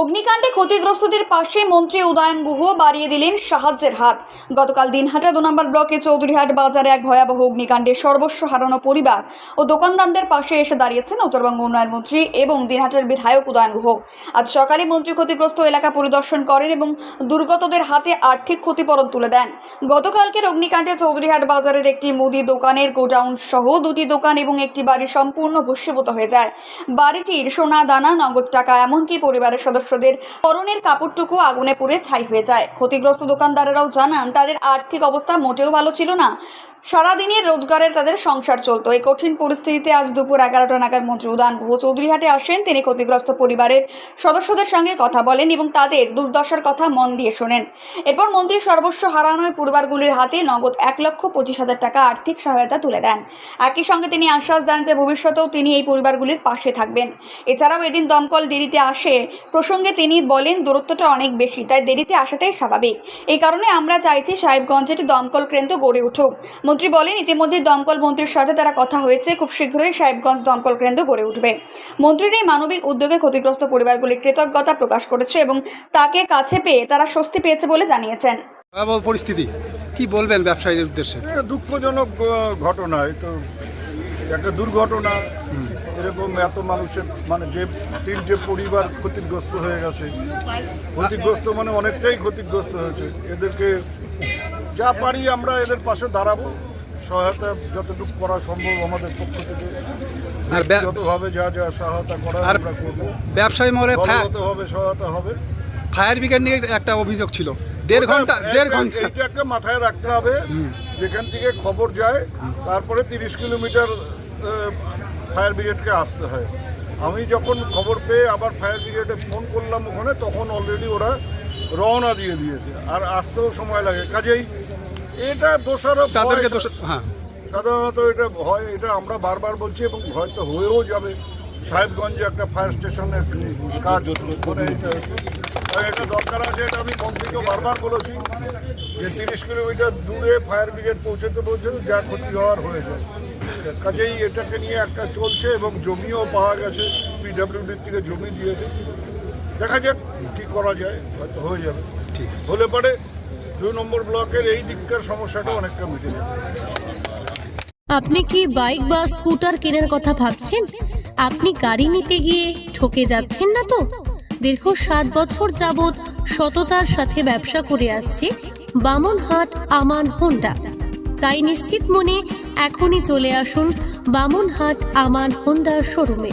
অগ্নিকাণ্ডে ক্ষতিগ্রস্তদের পাশে মন্ত্রী উদয়ন গুহ বাড়িয়ে দিলেন সাহায্যের হাত। গতকাল দিনহাটা দু নম্বর ব্লকে চৌধুরীহাট বাজারে এক ভয়াবহ অগ্নিকাণ্ডে সর্বস্ব হারানো পরিবার ও দোকানদারদের পাশে এসে দাঁড়িয়েছেন উত্তরবঙ্গ উন্নয়ন মন্ত্রী এবং দিনহাটার বিধায়ক উদয়ন গুহ। আজ সকালে মন্ত্রী ক্ষতিগ্রস্ত এলাকা পরিদর্শন করেন এবং দুর্গতদের হাতে আর্থিক ক্ষতিপূরণ তুলে দেন। গতকালকের অগ্নিকাণ্ডে চৌধুরীহাট বাজারের একটি মুদি দোকানের গোডাউন সহ দুটি দোকান এবং একটি বাড়ি সম্পূর্ণ ভস্মীভূত হয়ে যায়। বাড়িটির সোনা, দানা, নগদ টাকা এমনকি পরিবারের সদস্যদের পরনের কাপড়টুকু আগুনে পুড়ে ছাই হয়ে যায়। ক্ষতিগ্রস্ত দোকানদারেরাও জানান, তাদের আর্থিক অবস্থা মোটেও ভালো ছিল না। সারাদিনের রোজগারে তাদের সংসার চলতো। এই কঠিন পরিস্থিতিতে আজ দুপুর এগারোটা নাগাদ মন্ত্রী উদান গুহ চৌধুরীহাটে আসেন। তিনি ক্ষতিগ্রস্ত পরিবারের সদস্যদের সঙ্গে কথা বলেন এবং তাদের দুর্দশার কথা মন দিয়ে শোনেন। এরপর মন্ত্রী সর্বস্ব হারানোয় পরিবারগুলির হাতে নগদ এক লক্ষ পঁচিশ হাজার টাকা আর্থিক সহায়তা তুলে দেন। একই সঙ্গে তিনি আশ্বাস দেন যে ভবিষ্যতেও তিনি এই পরিবারগুলির পাশে থাকবেন। এছাড়াও এদিন দমকল দেরিতে আসে প্রসঙ্গে তিনি বলেন, দূরত্বটা অনেক বেশি, তাই দেরিতে আসাটাই স্বাভাবিক। এই কারণে আমরা চাইছি সাহেবগঞ্জে একটি দমকল কেন্দ্র গড়ে উঠুক। মন্ত্রী বলেন ইতিমধ্যে দমকল মন্ত্রীর সাথে তারা কথা হয়েছে। খুব শীঘ্রই সাহেবগঞ্জ দমকল কেন্দ্র গড়ে উঠবে। মন্ত্রীর এই মানবিক উদ্যোগে ক্ষতিগ্রস্ত পরিবারগুলি কৃতজ্ঞতা প্রকাশ করেছে এবং তাকে কাছে পেয়ে তারা স্বস্তি পেয়েছে বলে জানিয়েছেন। পরিস্থিতি। কি বলবেন ব্যবসায়ীদের উদ্দেশ্যে? এটা দুঃখজনক ঘটনা। এই তো একটা দুর্ঘটনা। এরকম এত মানুষের মানে যে তিনটে পরিবার ক্ষতিগ্রস্ত হয়ে গেছে। ক্ষতিগ্রস্ত মানে অনেকটাই ক্ষতিগ্রস্ত হয়েছে। এদেরকে যা পারি আমরা এদের পাশে দাঁড়াবো। সহায়তা যতটুকু করা সম্ভব আমাদের পক্ষ থেকে। আর যতভাবে যা যা সহায়তা করা আমরা করব। ব্যবসায়ী ফায়ার দলগতভাবে সহায়তা হবে। ফায়ার ব্রিগেড নিয়ে একটা অভিযোগ ছিল। দেড় ঘণ্টা দেড় ঘণ্টা। এইটা একটা মাথায় রাখতে হবে। যেখান থেকে খবর যায় তারপরে তিরিশ কিলোমিটার ফায়ার ব্রিগেডকে আসতে হয়। আমি যখন খবর পেয়ে আবার ফায়ার ব্রিগেডে ফোন করলাম ওখানে তখন অলরেডি ওরা রওনা দিয়ে দিয়েছে। আর আসতেও সময় লাগে। কাজেই এটা দোষারোপ তাদেরকে দোষ হ্যাঁ। সাধারণত এটা ভয় এটা আমরা বারবার বলছি এবং হয়তো হয়েও যাবে। সাহেবগঞ্জে একটা ফায়ার স্টেশনের কাজ করে এটা এটা দরকার আছে এটা আমি মন্ত্রীকে বারবার বলেছি যে তিরিশ কিলোমিটার দূরে ফায়ার ব্রিগেড পৌঁছতে পৌঁছতে যা ক্ষতি হওয়ার হয়ে যায়। কাজেই এটাকে নিয়ে একটা চলছে এবং জমিও পাওয়া গেছে। পিডাব্লিউডির থেকে জমি দিয়েছে। দেখা যাক কি করা যায় হয়তো হয়ে যাবে। ঠিক হলে পরে দুই নম্বর ব্লকের এই দিককার সমস্যাটা অনেকটা মিটে যাবে। আপনি কি বাইক বা স্কুটার কেনার কথা ভাবছেন? আপনি গাড়ি নিতে গিয়ে ঠকে যাচ্ছেন না তো? দীর্ঘ সাত বছর যাবৎ সততার সাথে ব্যবসা করে আসছে বামনহাট আমান হোন্ডা। তাই নিশ্চিত মনে এখনই চলে আসুন বামনহাট আমান হোন্ডা শোরুমে।